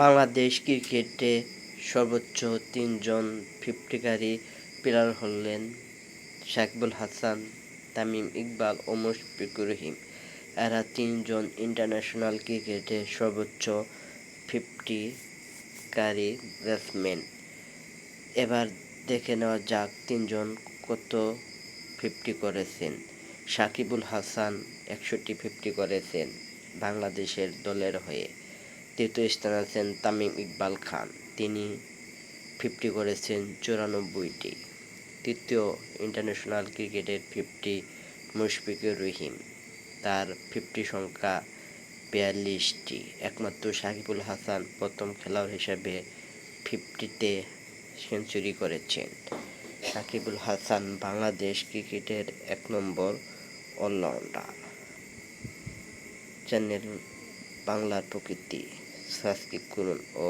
বাংলাদেশ ক্রিকেটে সর্বোচ্চ তিনজন ফিফটিকারী প্লেয়ার হলেন সাকিবুল হাসান, তামিম ইকবাল ও মুশফিকুর রহিম। এরা তিনজন ইন্টারন্যাশনাল ক্রিকেটে সর্বোচ্চ ফিফটিকারী ব্যাটসম্যান এবার দেখে নেওয়া যাক তিনজন কত ফিফটি করেছেন। সাকিবুল হাসান একষট্টি ফিফটি করেছেন বাংলাদেশের দলের হয়ে। তৃতীয় স্থানে আছেন তামিম ইকবাল খান। তিনি ফিফটি করেছেন চুরানব্বইটি। তৃতীয় ইন্টারন্যাশনাল ক্রিকেটের ফিফটি মুশফিকুর রহিম। তার ফিফটি সংখ্যা বিয়াল্লিশটি। একমাত্র সাকিবুল হাসান প্রথম খেলোয়াড় হিসেবে ফিফটিতে সেঞ্চুরি করেছেন। সাকিবুল হাসান বাংলাদেশ ক্রিকেটের এক নম্বর অলরাউন্ডার। চ্যানেল বাংলার প্রকৃতি। সাবস্ক্রাইব করুন ও